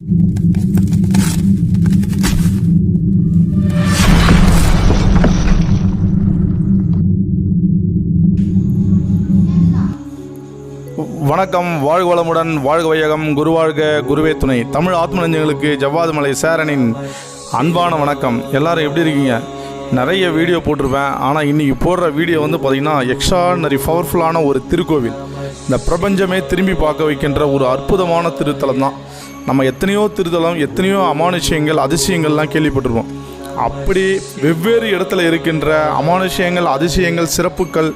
வணக்கம் வாழ்க வளமுடன் வாழ்க வையகம் குருவாழ்க குருவே துணை. தமிழ் ஆத்மநஞ்சங்களுக்கு ஜவ்வாது மலை சேரனின் அன்பான வணக்கம். எல்லாரும் எப்படி இருக்கீங்க? நிறைய வீடியோ போட்டிருப்பேன். ஆனால் இன்றைக்கி போடுற வீடியோ வந்து பார்த்திங்கன்னா எக்ஸ்ட்ராடனரி பவர்ஃபுல்லான ஒரு திருக்கோவில். இந்த பிரபஞ்சமே திரும்பி பார்க்க வைக்கின்ற ஒரு அற்புதமான திருத்தலம் தான். நம்ம எத்தனையோ திருத்தலம் எத்தனையோ அமானுஷ்யங்கள் அதிசயங்கள்லாம் கேள்விப்பட்டிருப்போம். அப்படி வெவ்வேறு இடத்துல இருக்கின்ற அமானுஷ்யங்கள் அதிசயங்கள் சிறப்புகள்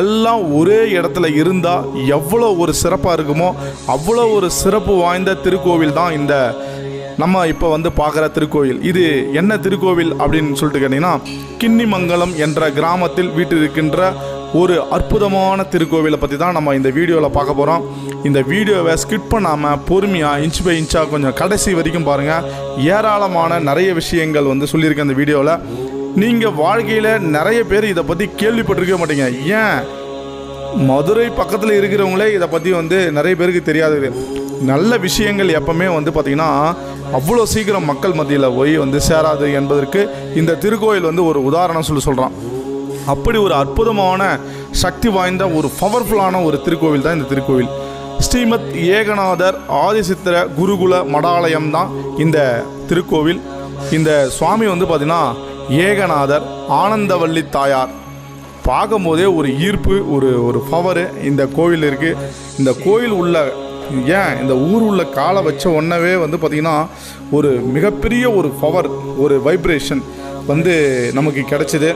எல்லாம் ஒரே இடத்துல இருந்தால் எவ்வளோ ஒரு சிறப்பாக இருக்குமோ அவ்வளோ ஒரு சிறப்பு வாய்ந்த திருக்கோவில் தான் இந்த நம்ம இப்போ வந்து பார்க்குற திருக்கோவில். இது என்ன திருக்கோவில் அப்படின்னு சொல்லிட்டு கேட்டிங்கன்னா கிண்ணிமங்கலம் என்ற கிராமத்தில் வீட்டிருக்கின்ற ஒரு அற்புதமான திருக்கோவிலை பற்றி தான் நம்ம இந்த வீடியோவில் பார்க்க போகிறோம் இந்த வீடியோவை ஸ்கிப் பண்ணாமல் பொறுமையாக இன்ச் பை இன்ச்சாக கொஞ்சம் கடைசி வரைக்கும் பாருங்கள் ஏராளமான நிறைய விஷயங்கள் வந்து சொல்லியிருக்கேன் இந்த வீடியோவில் நீங்கள் வாழ்க்கையில் நிறைய பேர் இதை பற்றி கேள்விப்பட்டிருக்க மாட்டீங்க. ஏன்? மதுரை பக்கத்தில் இருக்கிறவங்களே இதை பற்றி வந்து நிறைய பேருக்கு தெரியாது. நல்ல விஷயங்கள் எப்பவுமே வந்து பார்த்திங்கன்னா அவ்வளோ சீக்கிரம் மக்கள் மத்தியில் போய் வந்து சேராது என்பதற்கு இந்த திருக்கோயில் வந்து ஒரு உதாரணம் சொல்லி சொல்கிறான் அப்படி ஒரு அற்புதமான சக்தி வாய்ந்த ஒரு பவர்ஃபுல்லான ஒரு திருக்கோவில் தான் இந்த திருக்கோவில். ஸ்ரீமத் ஏகநாதர் ஆதிசித்திர குருகுல மடாலயம் தான் இந்த திருக்கோவில். இந்த சுவாமி வந்து பார்த்திங்கன்னா ஏகநாதர் ஆனந்தவல்லி தாயார். பார்க்கும்போதே ஒரு ஈர்ப்பு ஒரு ஒரு பவரு இந்த கோவில் இருக்குது இந்த கோயில் உள்ள ஏன் இந்த ஊர் உள்ள காலை வச்ச ஒன்றவே வந்து பார்த்திங்கன்னா ஒரு மிகப்பெரிய ஒரு பவர் ஒரு வைப்ரேஷன் வந்து நமக்கு கிடைச்சிது.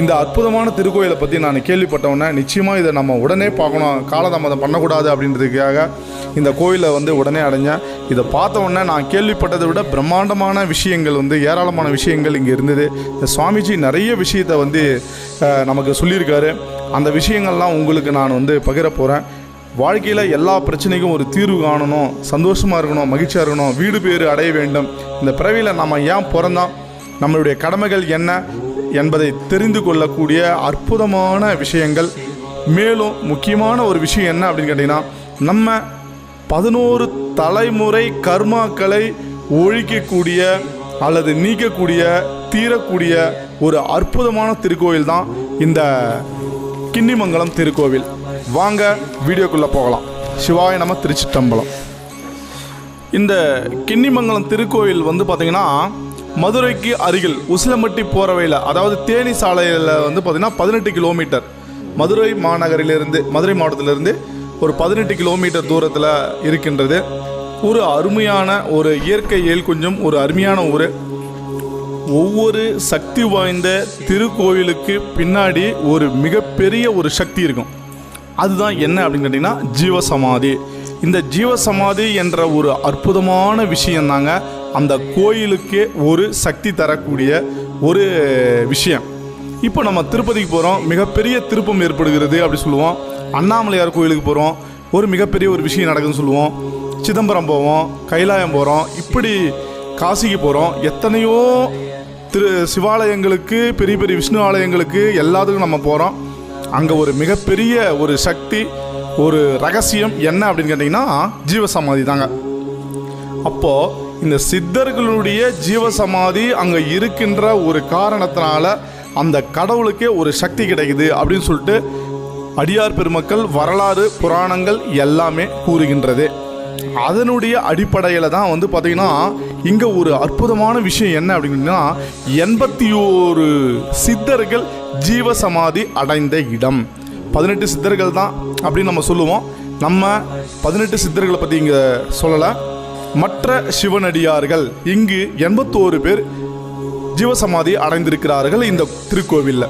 இந்த அற்புதமான திருக்கோயிலை பற்றி நான் கேள்விப்பட்ட உடனே நிச்சயமாக இதை நம்ம உடனே பார்க்கணும். காலதாமதம் பண்ணக்கூடாது அப்படின்றதுக்காக இந்த கோயிலை வந்து உடனே அடைஞ்சேன். இதை பார்த்த உடனே நான் கேள்விப்பட்டதை விட பிரம்மாண்டமான விஷயங்கள் வந்து ஏராளமான விஷயங்கள் இங்கே இருந்தது. இந்த சுவாமிஜி நிறைய விஷயத்தை வந்து நமக்கு சொல்லியிருக்காரு. அந்த விஷயங்கள்லாம் உங்களுக்கு நான் வந்து பகிர போகிறேன் வாழ்க்கையில் எல்லா பிரச்சனைக்கும் ஒரு தீர்வு காணணும். சந்தோஷமாக இருக்கணும் மகிழ்ச்சியாக இருக்கணும் வீடு பேறு அடைய வேண்டும். இந்த பிறவியில் நம்ம ஏன் பிறந்தோம்? நம்மளுடைய கடமைகள் என்ன? என்பதை தெரிந்து கொள்ளக்கூடிய அற்புதமான விஷயங்கள். மேலும் முக்கியமான ஒரு விஷயம் என்ன அப்படின்னு கேட்டிங்கன்னா நம்ம பதினோரு தலைமுறை கர்மாக்களை ஒழிக்கக்கூடிய அல்லது நீக்கக்கூடிய தீரக்கூடிய ஒரு அற்புதமான திருக்கோயில் தான் இந்த கிண்ணிமங்கலம் திருக்கோவில். வாங்க வீடியோக்குள்ளே போகலாம். சிவாய நம்ம திருச்சிட்டம்பலம் இந்த கிண்ணிமங்கலம் திருக்கோயில் வந்து பார்த்திங்கன்னா மதுரைக்கு அருகில் உசிலம்பட்டி போகிற வழியில் அதாவது தேனி சாலையில் வந்து பார்த்திங்கன்னா பதினெட்டு கிலோமீட்டர். மதுரை மாநகரிலிருந்து மதுரை மாவட்டத்திலிருந்து ஒரு பதினெட்டு கிலோமீட்டர் தூரத்தில் இருக்கின்றது. ஒரு அருமையான ஒரு இயற்கை ஏல் கொஞ்சம் ஒரு அருமையான ஊர். ஒவ்வொரு சக்தி வாய்ந்த திருக்கோயிலுக்கு பின்னாடி ஒரு மிகப்பெரிய ஒரு சக்தி இருக்கும். அதுதான் என்ன அப்படின்னு கேட்டிங்கன்னா ஜீவசமாதி. இந்த ஜீவசமாதி என்ற ஒரு அற்புதமான விஷயந்தாங்க அந்த கோயிலுக்கே ஒரு சக்தி தரக்கூடிய ஒரு விஷயம். இப்போ நம்ம திருப்பதிக்கு போகிறோம் மிகப்பெரிய திருப்பம் ஏற்படுகிறது அப்படி சொல்லுவோம். அண்ணாமலையார் கோயிலுக்கு போகிறோம் ஒரு மிகப்பெரிய ஒரு விஷயம் நடக்குதுன்னு சொல்லுவோம். சிதம்பரம் போவோம். கைலாயம் போகிறோம் இப்படி காசிக்கு போகிறோம் எத்தனையோ திரு சிவாலயங்களுக்கு பெரிய பெரிய விஷ்ணு ஆலயங்களுக்கு எல்லாத்துக்கும் நம்ம போகிறோம் அங்கே ஒரு மிகப்பெரிய ஒரு சக்தி ஒரு ரகசியம் என்ன அப்படின்னு கேட்டிங்கன்னா ஜீவசமாதி தாங்க. அப்போது இந்த சித்தர்களுடைய ஜீவசமாதி அங்கே இருக்கின்ற ஒரு காரணத்தினால அந்த கடவுளுக்கே ஒரு சக்தி கிடைக்குது அப்படின்னு சொல்லிட்டு அடியார் பெருமக்கள் வரலாறு புராணங்கள் எல்லாமே கூறுகின்றது. அதனுடைய அடிப்படையில் தான் வந்து பார்த்திங்கன்னா இங்கே ஒரு அற்புதமான விஷயம் என்ன அப்படின்னா எண்பத்தி ஓரு சித்தர்கள் ஜீவசமாதி அடைந்த இடம். பதினெட்டு சித்தர்கள் தான் அப்படின்னு நம்ம சொல்லுவோம். நம்ம பதினெட்டு சித்தர்களை பற்றி இங்கே சொல்லலை. மற்ற சிவனடியார்கள் இங்கு எண்பத்தோரு பேர் ஜீவசமாதி அடைந்திருக்கிறார்கள் இந்த திருக்கோவிலில்.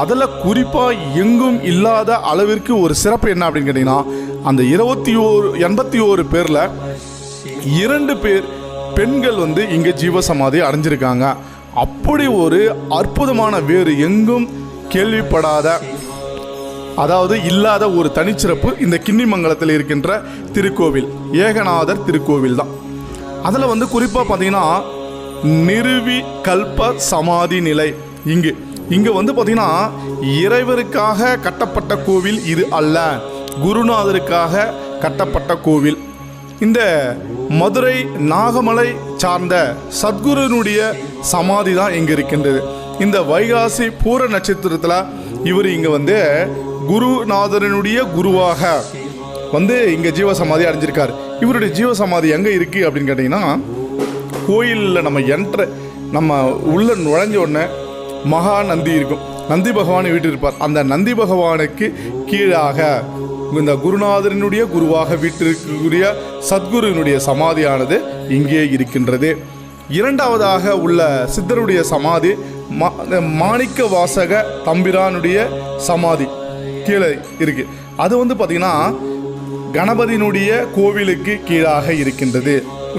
அதில் குறிப்பாக எங்கும் இல்லாத அளவிற்கு ஒரு சிறப்பு என்ன அப்படின்னு கேட்டிங்கன்னா அந்த இருபத்தி ஓரு எண்பத்தி ஓரு பேரில் இரண்டு பேர் பெண்கள் வந்து இங்கே ஜீவசமாதி அடைஞ்சிருக்காங்க. அப்படி ஒரு அற்புதமான வேறு எங்கும் கேள்விப்படாத அதாவது இல்லாத ஒரு தனிச்சிறப்பு இந்த கிண்ணிமங்கலத்தில் இருக்கின்ற திருக்கோவில். ஏகநாதர் திருக்கோவில் தான். அதில் வந்து குறிப்பாக பார்த்தீங்கன்னா நிறுவி கல்ப சமாதி நிலை இங்கு. இங்கே வந்து பார்த்தீங்கன்னா இறைவருக்காக கட்டப்பட்ட கோவில் இது அல்ல குருநாதருக்காக கட்டப்பட்ட கோவில். இந்த மதுரை நாகமலை சார்ந்த சத்குருனுடைய சமாதி தான் இங்கே இருக்கின்றது. இந்த வைகாசி பூர நட்சத்திரத்தில் இவர் இங்கே வந்து குருநாதரனுடைய குருவாக வந்து இங்கே ஜீவசமாதி அடைஞ்சிருக்கார். இவருடைய ஜீவசமாதி எங்கே இருக்குது அப்படின்னு கேட்டிங்கன்னா கோயிலில் நம்ம என்ட்ர நம்ம உள்ள நுழைஞ்ச உடனே மகா நந்தி இருக்கும். நந்தி பகவான் வீட்டில் இருப்பார். அந்த நந்தி பகவானுக்கு கீழாக இந்த குருநாதரனுடைய குருவாக வீட்டிற்குரிய சத்குருவினுடைய சமாதியானது இங்கே இருக்கின்றது. இரண்டாவதாக உள்ள சித்தருடைய சமாதி மா- மாணிக்க வாசக தம்பிரானுடைய சமாதி. கீழே இருக்கு. அது வந்து பார்த்தீங்கன்னா கணபதியினுடைய கோவிலுக்கு கீழாக இருக்கின்றது.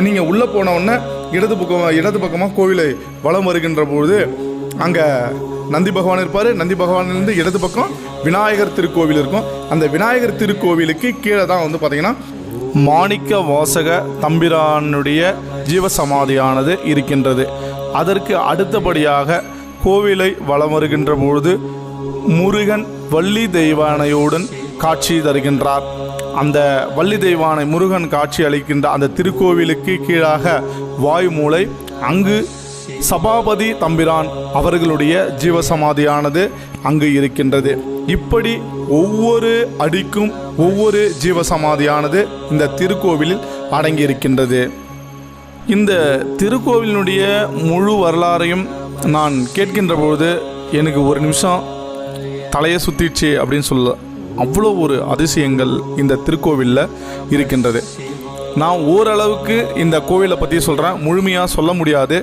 நீங்கள் உள்ளே போனவுடனே இடது பக்கம் இடது பக்கமாக கோவிலை வலம் வருகின்ற பொழுது அங்கே நந்தி பகவான் இருப்பார். நந்தி பகவான்லேருந்து இடது பக்கம் விநாயகர் திருக்கோவில் இருக்கும். அந்த விநாயகர் திருக்கோவிலுக்கு கீழே தான் வந்து பார்த்தீங்கன்னா மாணிக்க வாசக தம்பிரானுடைய ஜீவசமாதியானது இருக்கின்றது. அதற்கு அடுத்தபடியாக கோவிலை வலம் வருகின்ற பொழுது முருகன் வள்ளி தெய்வானையுடன் காட்சி தருகின்றார். அந்த வள்ளி தெய்வானை முருகன் காட்சி அளிக்கின்ற அந்த திருக்கோவிலுக்கு கீழாக வாயுமூலை அங்கு சபாபதி தம்பிரான் அவர்களுடைய ஜீவசமாதியானது அங்கு இருக்கின்றது. இப்படி ஒவ்வொரு அடிக்கும் ஒவ்வொரு ஜீவசமாதியானது இந்த திருக்கோவிலில் அடங்கியிருக்கின்றது. இந்த திருக்கோவிலினுடைய முழு வரலாறையும் நான் கேட்கின்ற பொழுது எனக்கு ஒரு நிமிஷம் தலையை சுத்திடுச்சு அப்படின்னு சொல்ல அவ்வளோ ஒரு அதிசயங்கள் இந்த திருக்கோவிலில் இருக்கின்றது. நான் ஓரளவுக்கு இந்த கோவிலை பற்றி சொல்கிறேன் முழுமையாக சொல்ல முடியாது.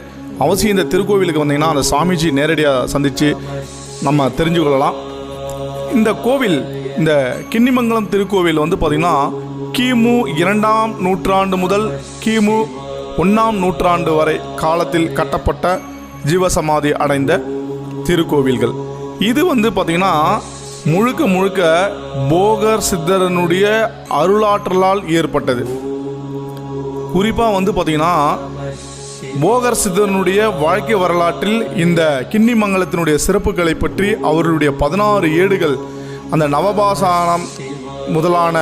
அவசியம் இந்த திருக்கோவிலுக்கு வந்தீங்கன்னா அந்த சாமிஜி நேரடியாக சந்தித்து நம்ம தெரிஞ்சு கொள்ளலாம். இந்த கோவில் இந்த கிண்ணிமங்கலம் திருக்கோவில் வந்து பார்த்திங்கன்னா கிமு இரண்டாம் நூற்றாண்டு முதல் கிமு ஒன்றாம் நூற்றாண்டு வரை காலத்தில் கட்டப்பட்ட ஜீவசமாதி அடைந்த திருக்கோவில்கள். இது வந்து பார்த்திங்கன்னா முழுக்க முழுக்க போகர் சித்தரனுடைய அருளாற்றலால் ஏற்பட்டது. குறிப்பாக வந்து பார்த்திங்கன்னா போகர் சித்தனுடைய வாழ்க்கை வரலாற்றில் இந்த கிண்ணிமங்கலத்தினுடைய சிறப்புகளை பற்றி அவர்களுடைய பதினாறு ஏடுகள் அந்த நவபாசானம் முதலான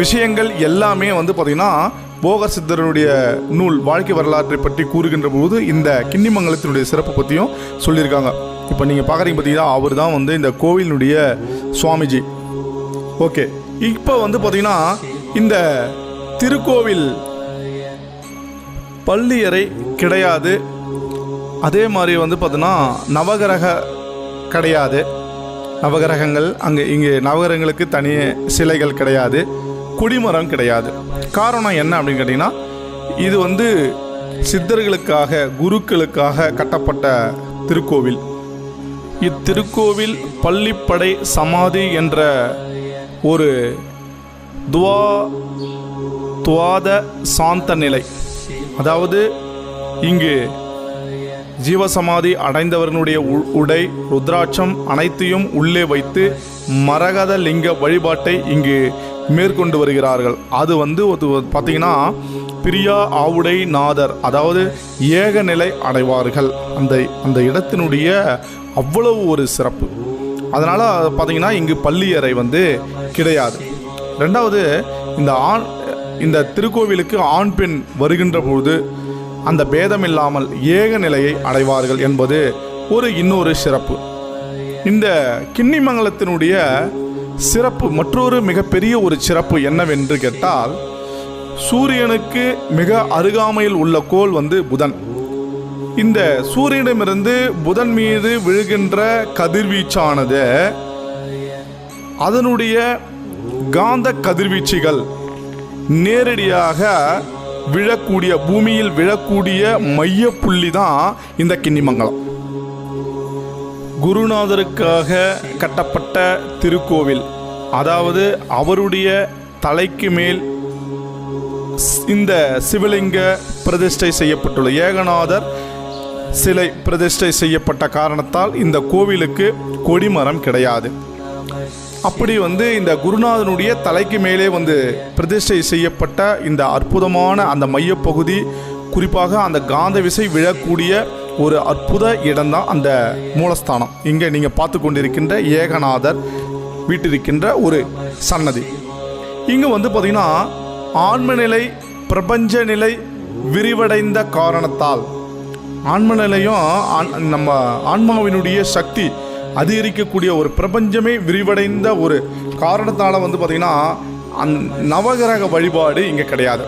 விஷயங்கள் எல்லாமே வந்து பார்த்திங்கன்னா போகர் சித்தருடைய நூல் வாழ்க்கை வரலாற்றை பற்றி கூறுகின்ற போது இந்த கிண்ணிமங்கலத்தினுடைய சிறப்பு பற்றியும் சொல்லியிருக்காங்க. இப்போ நீங்கள் பார்க்குறீங்க பார்த்தீங்கன்னா அவர் தான் வந்து இந்த கோவிலினுடைய சுவாமிஜி. ஓகே. இப்போ வந்து பார்த்திங்கன்னா இந்த திருக்கோவில் பள்ளியறை கிடையாது. அதே மாதிரி வந்து பார்த்தோன்னா நவகிரக கிடையாது. நவகிரகங்கள் அங்கே இங்கே நவகிரகங்களுக்கு தனி சிலைகள் கிடையாது. குடிமரம் கிடையாது. காரணம் என்ன அப்படின்னு கேட்டிங்கன்னா இது வந்து சித்தர்களுக்காக குருக்களுக்காக கட்டப்பட்ட திருக்கோவில். இத்திருக்கோவில் பள்ளிப்படை சமாதி என்ற ஒரு துவா துவாத சாந்த நிலை. அதாவது இங்கு ஜீவசமாதி அடைந்தவர்களுடைய உ- உடை ருத்ராட்சம் அனைத்தையும் உள்ளே வைத்து மரகத லிங்க வழிபாட்டை இங்கு மேற்கொண்டு வருகிறார்கள். அது வந்து ஒரு பார்த்தீங்கன்னா பிரியா ஆவுடை நாதர் அதாவது ஏகநிலை அடைவார்கள். அந்த அந்த இடத்தினுடைய அவ்வளவு ஒரு சிறப்பு. அதனால் பார்த்தீங்கன்னா இங்கு பள்ளியறை வந்து கிடையாது. ரெண்டாவது இந்த ஆண் இந்த திருக்கோவிலுக்கு ஆண் பெண் வருகின்ற பொழுது அந்த பேதம் இல்லாமல் ஏக நிலையை அடைவார்கள் என்பது ஒரு இன்னொரு சிறப்பு. இந்த கிண்ணிமங்கலத்தினுடைய சிறப்பு மற்றொரு மிகப்பெரிய ஒரு சிறப்பு என்னவென்று கேட்டால் சூரியனுக்கு மிக அருகாமையில் உள்ள கோள் வந்து புதன். இந்த சூரியனிடமிருந்து புதன் மீது விழுகின்ற கதிர்வீச்சானது அதனுடைய காந்த கதிர்வீச்சுகள் நேரடியாக விழக்கூடிய பூமியில் விழக்கூடிய மைய புள்ளி தான் இந்த கிண்ணிமங்கலம். குருநாதருக்காக கட்டப்பட்ட திருக்கோவில் அதாவது அவருடைய தலைக்கு மேல் இந்த சிவலிங்க பிரதிஷ்டை செய்யப்பட்டுள்ள ஏகநாதர் சிலை பிரதிஷ்டை செய்யப்பட்ட காரணத்தால் இந்த கோவிலுக்கு கொடிமரம் கிடையாது. அப்படி வந்து இந்த குருநாதனுடைய தலைக்கு மேலே வந்து பிரதிஷ்டை செய்யப்பட்ட இந்த அற்புதமான அந்த மையப்பகுதி குறிப்பாக அந்த காந்த விசை விழக்கூடிய ஒரு அற்புத இடம்தான் அந்த மூலஸ்தானம். இங்கே நீங்கள் பார்த்து கொண்டிருக்கின்ற ஏகநாதர் வீட்டிருக்கின்ற ஒரு சன்னதி. இங்கே வந்து பார்த்திங்கன்னா ஆன்மநிலை பிரபஞ்ச நிலை விரிவடைந்த காரணத்தால் ஆன்ம நிலையும் ஆன்- நம்ம ஆன்மாவினுடைய சக்தி அதிகரிக்கக்கூடிய ஒரு பிரபஞ்சமே விரிவடைந்த ஒரு காரணத்தால் வந்து பார்த்திங்கன்னா அந் நவகிரக வழிபாடு இங்கே கிடையாது.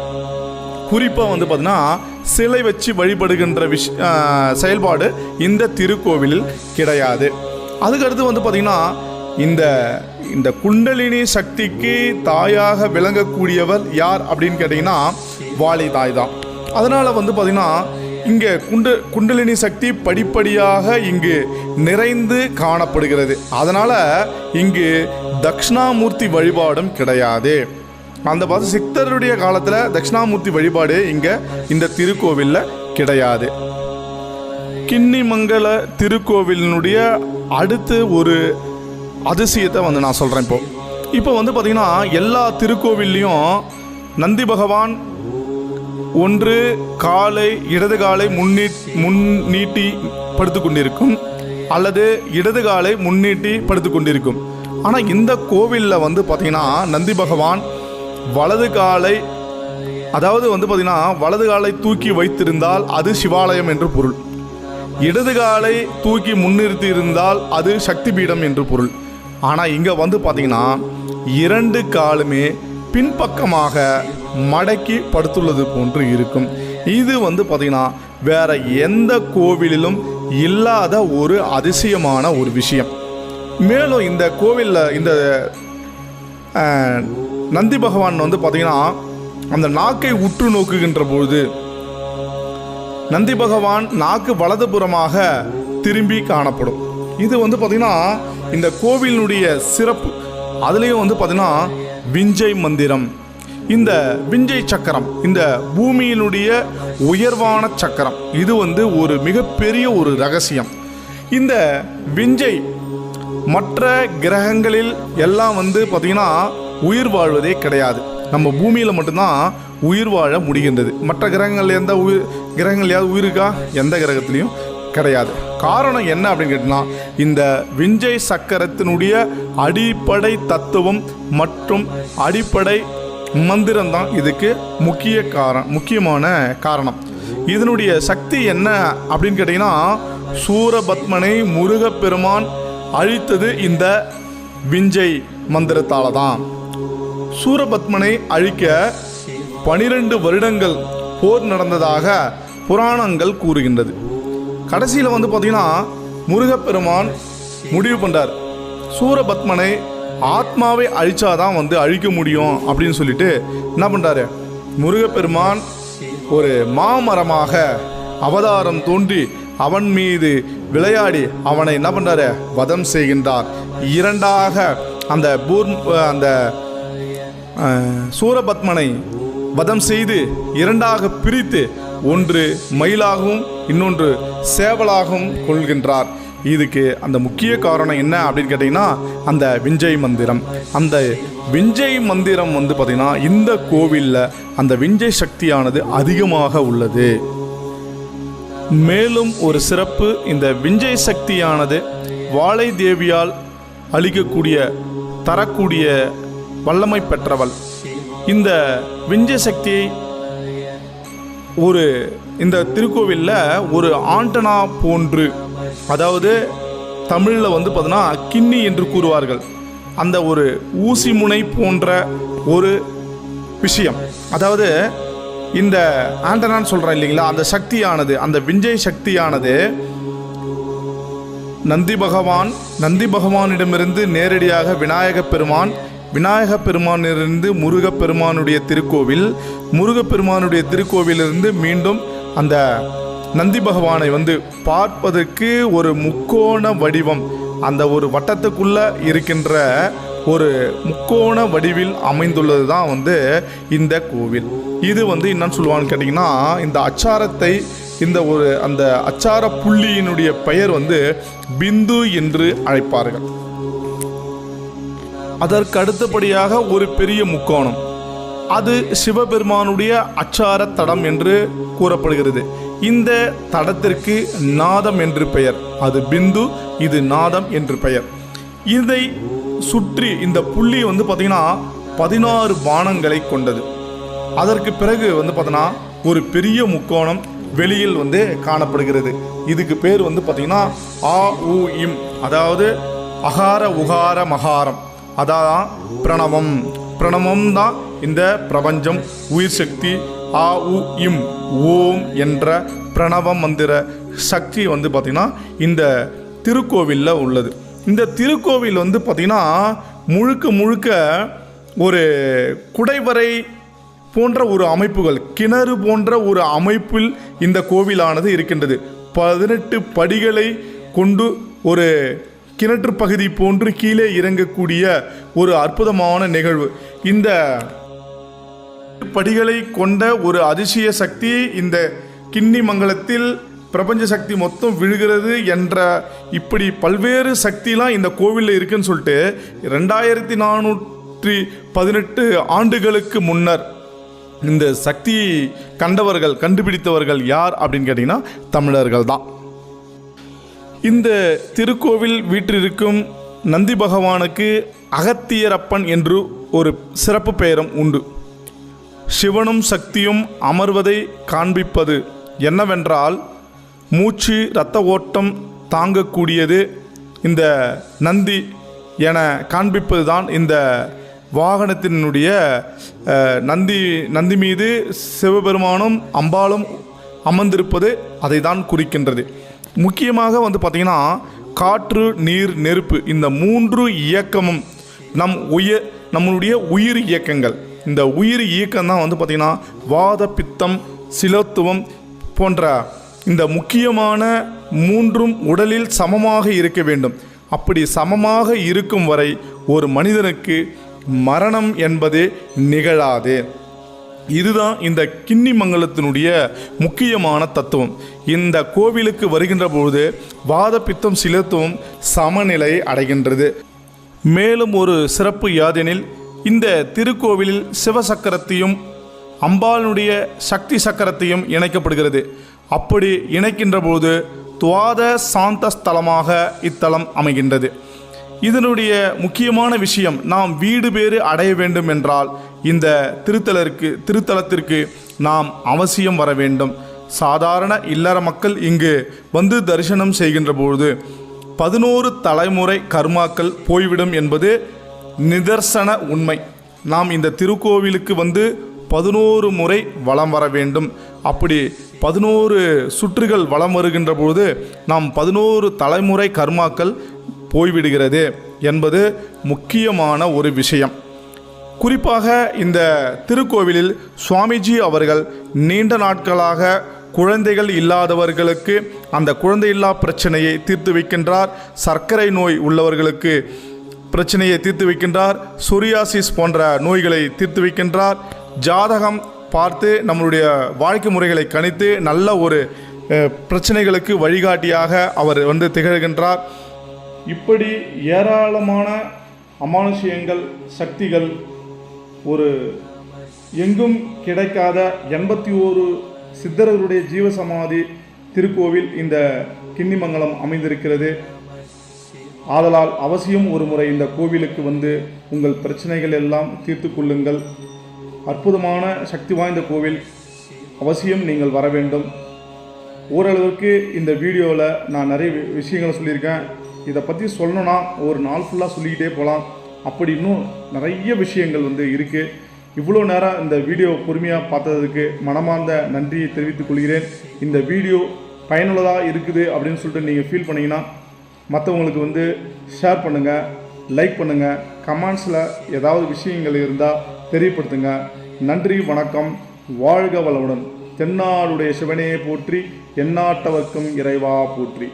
குறிப்பாக வந்து பார்த்தீங்கன்னா சிலை வச்சு வழிபடுகின்ற விஷ் செயல்பாடு இந்த திருக்கோவிலில் கிடையாது. அதுக்கடுத்து வந்து பார்த்திங்கன்னா இந்த இந்த குண்டலினி சக்திக்கு தாயாக விளங்கக்கூடியவர் யார் அப்படின்னு கேட்டிங்கன்னா வாழை தாய் தான். அதனால் வந்து பார்த்திங்கன்னா இங்கே குண்டு குண்டலினி சக்தி படிப்படியாக இங்கு நிறைந்து காணப்படுகிறது. அதனால் இங்கு தக்ஷணாமூர்த்தி வழிபாடும் கிடையாது. அந்த பார்த்து சித்தருடைய காலத்தில் தட்சிணாமூர்த்தி வழிபாடு இங்கே இந்த திருக்கோவிலில் கிடையாது. கிண்ணிமங்கல திருக்கோவிலினுடைய அடுத்து ஒரு அதிசயத்தை வந்து நான் சொல்கிறேன் இப்போ. இப்போ வந்து பார்த்திங்கன்னா எல்லா திருக்கோவில்லையும் நந்தி பகவான் ஒன்று காலை இடது காலை முன்னீ முன் நீட்டி படுத்து கொண்டிருக்கும் அல்லது இடது காலை முன்னீட்டி படுத்து கொண்டிருக்கும் ஆனால் இந்த கோவிலில் வந்து பார்த்திங்கன்னா நந்தி பகவான் வலது காலை அதாவது வந்து பார்த்திங்கன்னா வலது காலை தூக்கி வைத்திருந்தால் அது சிவாலயம் என்று பொருள். இடது காலை தூக்கி முன்னிறுத்தி இருந்தால் அது சக்தி பீடம் என்று பொருள். ஆனால் இங்கே வந்து பார்த்தீங்கன்னா இரண்டு காலுமே பின்பக்கமாக மடக்கி படுத்துள்ளது போன்று இருக்கும். இது வந்து பார்த்தீங்கன்னா வேற எந்த கோவிலிலும் இல்லாத ஒரு அதிசயமான ஒரு விஷயம். மேலும் இந்த கோவிலில் இந்த நந்தி பகவான் வந்து பார்த்தீங்கன்னா அந்த நாக்கை உற்று நோக்குகின்ற பொழுது நந்தி பகவான் நாக்கு வலதுபுறமாக திரும்பி காணப்படும். இது வந்து பார்த்திங்கன்னா இந்த கோவிலினுடைய சிறப்பு. அதுலேயும் வந்து பார்த்திங்கன்னா விஞ்சை மந்திரம். இந்த விஞ்சை சக்கரம் இந்த பூமியினுடைய உயர்வான சக்கரம் இது வந்து ஒரு மிகப்பெரிய ஒரு ரகசியம். இந்த விஞ்சை மற்ற கிரகங்களில் எல்லாம் வந்து பார்த்திங்கன்னா உயிர் வாழ்வதே கிடையாது. நம்ம பூமியில் மட்டும்தான் உயிர் வாழ முடிகின்றது. மற்ற கிரகங்கள் எந்த உயிர் கிரகங்களையாவது உயிர் இருக்கா? எந்த கிரகத்துலேயும் கிடையாது. காரணம் என்ன அப்படின்னு கேட்டிங்கன்னா இந்த விஞ்சை சக்கரத்தினுடைய அடிப்படை தத்துவம் மற்றும் அடிப்படை மந்திரம் தான் இதுக்கு முக்கிய காரணம் முக்கியமான காரணம். இதனுடைய சக்தி என்ன அப்படின்னு கேட்டிங்கன்னா சூரபத்மனை முருகப்பெருமான் அழித்தது இந்த விஞ்சை மந்திரத்தால் தான் சூரபத்மனை அழிக்க பனிரெண்டு வருடங்கள் போர் நடந்ததாக புராணங்கள் கூறுகின்றது. கடைசியில் வந்து பார்த்திங்கன்னா முருகப்பெருமான் முடிவு பண்ணுறார் சூரபத்மனை ஆத்மாவை அழிச்சாதான் வந்து அழிக்க முடியும் அப்படின்னு சொல்லிட்டு என்ன பண்ணுறாரு முருகப்பெருமான் ஒரு மாமரமாக அவதாரம் தோன்றி அவன் மீது விளையாடி அவனை என்ன பண்ணுறாரு வதம் செய்கின்றார். இரண்டாக அந்த பூர் அந்த சூரபத்மனை வதம் செய்து இரண்டாக பிரித்து ஒன்று மயிலாகவும் இன்னொன்று சேவலாகவும் கொள்கின்றார். இதுக்கு அந்த முக்கிய காரணம் என்ன அப்படின்னு கேட்டிங்கன்னா அந்த விஞ்சய் மந்திரம். அந்த விஞ்சய் மந்திரம் வந்து பார்த்திங்கன்னா இந்த கோவிலில் அந்த விஞ்சை சக்தியானது அதிகமாக உள்ளது. மேலும் ஒரு சிறப்பு இந்த விஞ்சை சக்தியானது வாழை தேவியால் அளிக்கக்கூடிய தரக்கூடிய வல்லமை பெற்றவள். இந்த விஞ்சை சக்தியை ஒரு இந்த திருக்கோவிலில் ஒரு ஆண்டனா போன்று அதாவது தமிழில் வந்து பார்த்தோன்னா கிண்ணி என்று கூறுவார்கள். அந்த ஒரு ஊசி முனை போன்ற ஒரு விஷயம். அதாவது இந்த ஆண்டனான்னு சொல்கிறேன் இல்லைங்களா அந்த சக்தியானது அந்த விஞ்சய் சக்தியானது நந்தி பகவான் நந்தி பகவானிடமிருந்து நேரடியாக விநாயக பெருமான் விநாயகப் பெருமானிலிருந்து முருகப்பெருமானுடைய திருக்கோவில் முருகப்பெருமானுடைய திருக்கோவிலிருந்து மீண்டும் அந்த நந்தி பகவானை வந்து பார்ப்பதற்கு ஒரு முக்கோண வடிவம். அந்த ஒரு வட்டத்துக்குள்ள இருக்கின்ற ஒரு முக்கோண வடிவில் அமைந்துள்ளது தான் வந்து இந்த கோவில். இது வந்து என்னன்னு சொல்லுவான்னு கேட்டிங்கன்னா இந்த அச்சாரத்தை இந்த ஒரு அந்த அச்சார புள்ளியினுடைய பெயர் வந்து பிந்து என்று அழைப்பார்கள். அதற்கு அடுத்தபடியாக ஒரு பெரிய முக்கோணம். அது சிவபெருமானுடைய அச்சார தடம் என்று கூறப்படுகிறது. இந்த தடத்திற்கு நாதம் என்று பெயர். அது பிந்து இது நாதம் என்று பெயர். இதை சுற்றி இந்த புள்ளி வந்து பார்த்தீங்கன்னா பதினாறு பானங்களை கொண்டது. அதற்கு பிறகு வந்து பார்த்தோன்னா ஒரு பெரிய முக்கோணம் வெளியில் வந்து காணப்படுகிறது. இதுக்கு பேர் வந்து பார்த்தீங்கன்னா ஆ உ இம். அதாவது அகார உகார மகாரம். அதான் பிரணவம். பிரணவம் தான் இந்த பிரபஞ்சம் உயிர் சக்தி ஆ உ இம் ஓம் என்ற பிரணவ மந்திர சக்தி வந்து பார்த்திங்கன்னா இந்த திருக்கோவிலில் உள்ளது. இந்த திருக்கோவில் வந்து பார்த்திங்கன்னா முழுக்க முழுக்க ஒரு குடைவரை போன்ற ஒரு அமைப்புகள் கிணறு போன்ற ஒரு அமைப்பில் இந்த கோவிலானது இருக்கின்றது. பதினெட்டு படிகளை கொண்டு ஒரு கிணற்று பகுதி போன்று கீழே இறங்கக்கூடிய ஒரு அற்புதமான நிகழ்வு. இந்த படிகளை கொண்ட ஒரு அதிசய சக்தி இந்த கிண்ணி மங்கலத்தில் பிரபஞ்ச சக்தி மொத்தம் விழுகிறது என்ற இப்படி பல்வேறு சக்திலாம் இந்த கோவிலில் இருக்குன்னு சொல்லிட்டு ரெண்டாயிரத்தி நானூற்றி பதினெட்டு ஆண்டுகளுக்கு முன்னர் இந்த சக்தி கண்டவர்கள் கண்டுபிடித்தவர்கள் யார் அப்படின்னு கேட்டிங்கன்னா தமிழர்கள் தான். இந்த திருக்கோவில் வீற்றிருக்கும் நந்தி பகவானுக்கு அகத்தியரப்பன் என்று ஒரு சிறப்பு பெயரும் உண்டு. சிவனும் சக்தியும் அமர்வதை காண்பிப்பது என்னவென்றால் மூச்சு இரத்த ஓட்டம் தாங்கக்கூடியது இந்த நந்தி என காண்பிப்பது தான் இந்த வாகனத்தினுடைய நந்தி நந்தி மீது சிவபெருமானும் அம்பாளும் அமர்ந்திருப்பது அதை தான் குறிக்கின்றது. முக்கியமாக வந்து பார்த்திங்கன்னா காற்று நீர் நெருப்பு இந்த மூன்று இயக்கமும் நம் உய நம்மளுடைய உயிர் இயக்கங்கள். இந்த உயிர் இயக்கம் தான் வந்து பார்த்திங்கன்னா வாத பித்தம் சிலத்துவம் போன்ற இந்த முக்கியமான மூன்றும் உடலில் சமமாக இருக்க வேண்டும். அப்படி சமமாக இருக்கும் வரை ஒரு மனிதனுக்கு மரணம் என்பது நிகழாது. இதுதான் இந்த கிண்ணிமங்கலத்தினுடைய முக்கியமான தத்துவம். இந்த கோவிலுக்கு வருகின்ற பொழுது வாதப்பித்தம் சிலத்துவம் சமநிலை அடைகின்றது. மேலும் ஒரு சிறப்பு யாதெனில் இந்த திருக்கோவிலில் சிவசக்கரத்தையும் அம்பாளுடைய சக்தி சக்கரத்தையும் இணைக்கப்படுகிறது. அப்படி இணைக்கின்ற போது துவாத சாந்த ஸ்தலமாக இத்தலம் அமைகின்றது. இதனுடைய முக்கியமான விஷயம் நாம் வீடு பேறு அடைய வேண்டும் என்றால் இந்த திருத்தலருக்கு திருத்தலத்திற்கு நாம் அவசியம் வர வேண்டும். சாதாரண இல்லற மக்கள் இங்கு வந்து தரிசனம் செய்கின்ற பொழுது பதினோரு தலைமுறை கர்மாக்கள் போய்விடும் என்பது நிதர்சன உண்மை. நாம் இந்த திருக்கோவிலுக்கு வந்து பதினோரு முறை வலம் வர வேண்டும். அப்படி பதினோரு சுற்றுகள் வலம் வருகின்ற பொழுது நாம் பதினோரு தலைமுறை கர்மாக்கள் போய்விடுகிறது என்பது முக்கியமான ஒரு விஷயம். குறிப்பாக இந்த திருக்கோவிலில் சுவாமிஜி அவர்கள் நீண்ட நாட்களாக குழந்தைகள் இல்லாதவர்களுக்கு அந்த குழந்தையில்லா பிரச்சனையை தீர்த்து வைக்கின்றார். சர்க்கரை நோய் உள்ளவர்களுக்கு பிரச்சனையை தீர்த்து வைக்கின்றார். சுரியாசிஸ் போன்ற நோய்களை தீர்த்து வைக்கின்றார். ஜாதகம் பார்த்து நம்மளுடைய வாழ்க்கை முறைகளை கணித்து நல்ல ஒரு பிரச்சனைகளுக்கு வழிகாட்டியாக அவர் வந்து திகழ்கின்றார். இப்படி ஏராளமான அமானுஷ்யங்கள் சக்திகள் ஒரு எங்கும் கிடைக்காத எண்பத்தி ஓரு சித்தர்களுடைய ஜீவசமாதி திருக்கோவில் இந்த கிண்ணிமங்கலம் அமைந்திருக்கிறது. ஆதலால் அவசியம் ஒரு முறை இந்த கோவிலுக்கு வந்து உங்கள் பிரச்சனைகள் எல்லாம் தீர்த்து கொள்ளுங்கள். அற்புதமான சக்தி வாய்ந்த கோவில். அவசியம் நீங்கள் வர வேண்டும். ஓரளவுக்கு இந்த வீடியோவில் நான் நிறைய வி- விஷயங்களை சொல்லியிருக்கேன். இதை பற்றி சொல்லணும்னா ஒரு நாள் ஃபுல்லாக சொல்லிக்கிட்டே போகலாம் அப்படி இன்னும் நிறைய விஷயங்கள் வந்து இருக்குது இவ்வளோ நேரம் இந்த வீடியோ பொறுமையாக பார்த்ததுக்கு மனமார்ந்த நன்றியை தெரிவித்துக் கொள்கிறேன். இந்த வீடியோ பயனுள்ளதாக இருக்குது அப்படின்னு சொல்லிட்டு நீங்கள் ஃபீல் பண்ணீங்கன்னா மற்றவங்களுக்கு வந்து ஷேர் பண்ணுங்கள் லைக் பண்ணுங்கள் கமெண்ட்ஸில் ஏதாவது விஷயங்கள் இருந்தால் தெரியப்படுத்துங்க. நன்றி வணக்கம் வாழ்க வளமுடன். தென்னாடுடைய சிவனே போற்றி எண்ணாட்டவர்க்கும் இறைவா போற்றி.